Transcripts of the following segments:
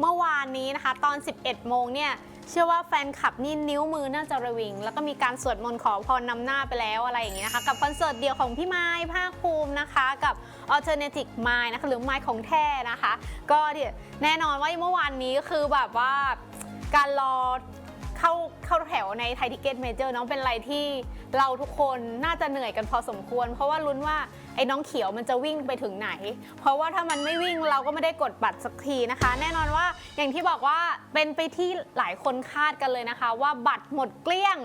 เมื่อวานนี้นะคะ ตอน 11 โมงเนี่ยเชื่อว่าแฟนคลับนี่นิ้วมือน่าจะระวิง แล้วก็มีการสวดมนต์ขอพรนำหน้าไปแล้วอะไรอย่างเงี้ยนะคะ กับคอนเสิร์ตเดียวของพี่ไม้ภาคภูมินะคะ กับ Alternative Mind นะคะ หรือไม้ของแท้นะคะ ก็เดี๋ยวแน่นอนว่าเมื่อวานนี้คือแบบว่าการรอ เข้าเข้าแถวในไทยทิเก็ตเมเจอร์น้องเป็นอะไรที่เราทุกคนน่าจะเหนื่อยกันพอสมควร เพราะว่าลุ้นว่าไอ้น้องเขียวมันจะวิ่งไปถึงไหน เพราะว่าถ้ามันไม่วิ่งเราก็ไม่ได้กดบัตรสักทีนะคะ แน่นอนว่าอย่างที่บอกว่าเป็นไปที่หลายคนคาดกันเลยนะคะ ว่าบัตรหมดเกลี้ยง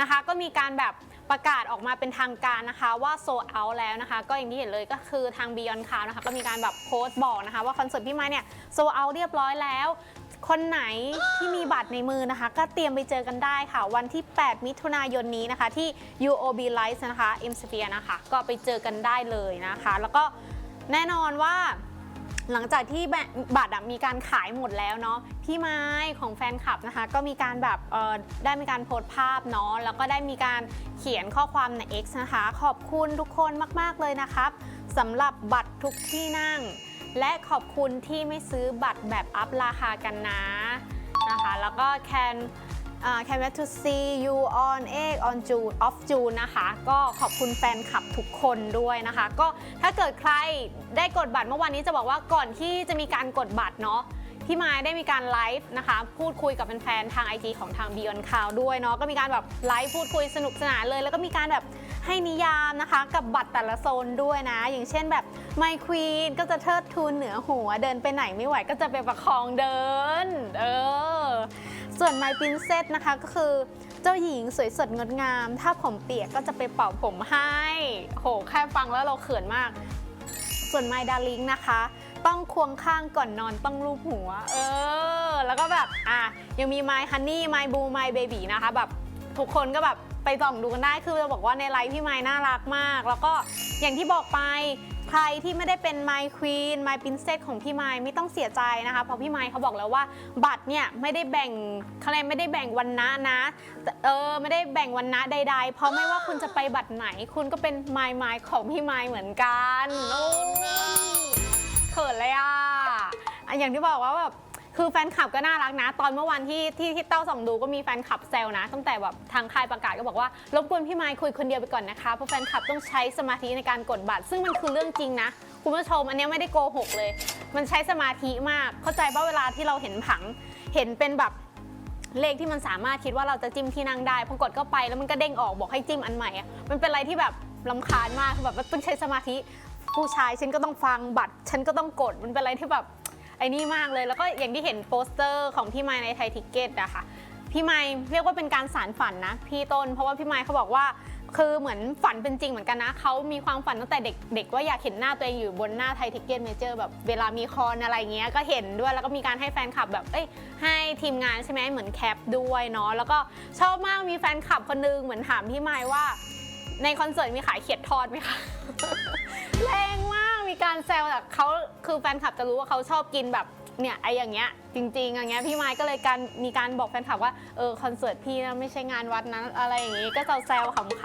นะคะ ก็มีการแบบประกาศออกมาเป็นทางการนะคะว่าโซเอาแล้วนะคะ ก็อย่างที่เห็นเลยก็คือทาง Beyond Cloud นะคะก็มีการแบบโพสต์บอกนะคะ ว่าคอนเสิร์ตพี่ไม้เนี่ยโซเอาเรียบร้อยแล้ว คนไหนที่มีบัตรในมือนะคะ ก็เตรียมไปเจอกันได้ค่ะ วันที่ 8 มิถุนายนนี้นะคะ ที่ UOB Live นะคะ M Sphere นะคะ ก็ไปเจอกันได้เลยนะคะ แล้วก็แน่นอนว่าหลังจากที่บัตรมีการขายหมดแล้วเนาะพี่ไม้ของแฟนคลับนะคะ ก็มีการแบบได้มีการโพสต์ภาพเนาะแล้วก็ได้มีการเขียนข้อความใน X นะคะ ขอบคุณทุกคนมาก ๆ เลยนะครับสำหรับบัตรทุกที่นั่ง และขอบคุณที่ไม่ซื้อบัตรแบบอัพราคากันนะนะคะแล้วก็ can uh, can wait to see you on 8 on June of June นะคะ ก็ขอบคุณแฟนคลับทุกคนด้วยนะคะ ก็ถ้าเกิดใครได้กดบัตรเมื่อวานนี้จะบอกว่าก่อนที่จะมีการกดบัตรเนาะพี่ไม้ได้มีการไลฟ์นะคะ พูดคุยกับแฟนๆทาง IG ของทาง Beyond Cloud ด้วยเนาะก็มีการแบบไลฟ์พูดคุยสนุกสนานเลย แล้วก็มีการแบบ ให้นิยามนะคะกับบัตรแต่ละโซนด้วยนะ อย่างเช่นแบบ My Queen ก็จะเทิดทูนเหนือหัว เดินไปไหนไม่ไหวก็จะไปประคองเดิน เออ ส่วน My Princess นะคะก็คือเจ้าหญิงสวยสดงดงาม ถ้าผมเปียกก็จะไปเป่าผมให้ โห แค่ฟังแล้วเราเขินมาก ส่วน My Darling นะคะ ต้องควงข้างก่อนนอนต้องลูบหัว เออ แล้วก็แบบ อะ ยังมี My Honey My Boo My Baby นะคะ แบบ ทุกคนก็แบบ ไปส่องดูกันได้คือจะบอกว่าในไลฟ์พี่ไม้น่ารักมาก แล้วก็อย่างที่บอกไปใครที่ไม่ได้เป็น My Queen My Princess ของพี่ไม้ไม่ต้องเสียใจนะคะเพราะพี่ไม้เขาบอกแล้วว่าบัตรเนี่ยไม่ได้แบ่งคะแนนไม่ได้แบ่งวันนะนะแต่เออไม่ได้แบ่งวันนะใด ๆ เพราะไม่ว่าคุณจะไปบัตรไหน คุณก็เป็น My My ของพี่ไม้เหมือนกันโอ้เขินเลยอะอะอย่างที่บอกว่าแบบ คือแฟนคลับก็น่ารักนะ ตอนเมื่อวันที่ที่ที่เต้าส่องดูก็มีแฟนคลับแซวนะ ตั้งแต่แบบทางค่ายประกาศก็บอกว่ารบกวนพี่ไมค์คุยคนเดียวไปก่อนนะคะ เพราะแฟนคลับต้องใช้สมาธิในการกดบัตร ซึ่งมันคือเรื่องจริงนะ คุณผู้ชมอันนี้ไม่ได้โกหกเลย มันใช้สมาธิมาก เข้าใจว่าเวลาที่เราเห็นผัง เห็นเป็นแบบเลขที่มันสามารถคิดว่าเราจะจิ้มที่นั่งได้พอกดเข้าไปแล้วมันก็เด้งออกบอกให้จิ้มอันใหม่อะมันเป็นอะไรที่แบบลำคาญมากคือแบบว่าต้องใช้สมาธิผู้ชายฉันก็ต้องฟังบัตร ฉันก็ต้องกดมันเป็นอะไรที่แบบ ไอ้นี่มากเลย แล้วก็อย่างที่เห็นโปสเตอร์ของพี่ไม้ในไทยทิกเก็ตอะค่ะพี่ไม้เรียกว่าเป็นการสารฝันนะพี่ต้น เพราะว่าพี่ไม้เขาบอกว่าคือเหมือนฝันเป็นจริงเหมือนกันนะเขามีความฝันตั้งแต่เด็กเด็กว่าอยากเห็นหน้าตัวเองอยู่บนหน้าไทยทิกเก็ตเมเจอร์แบบเวลามีคอนอะไรเงี้ยก็เห็นด้วยแล้วก็มีการให้แฟนคลับแบบเอ้ยให้ทีมงานใช่ไหมเหมือนแคปด้วยเนาะแล้วก็ชอบมากมีแฟนคลับคนนึงเหมือนถามพี่ไม้ว่า ในคอนเสิร์ตมีขายเขียดทอดไหมคะ แรงมาก การแซวแบบเขาคือแฟนคลับจะรู้ว่าเขาชอบกินแบบเนี่ยไออย่างเงี้ยจริงๆอย่างเงี้ยพี่ไม้ก็เลยการมีการบอกแฟนคลับว่าเออคอนเสิร์ตพี่นะไม่ใช่งานวัดนะอะไรอย่างงี้ก็จะแซวขำ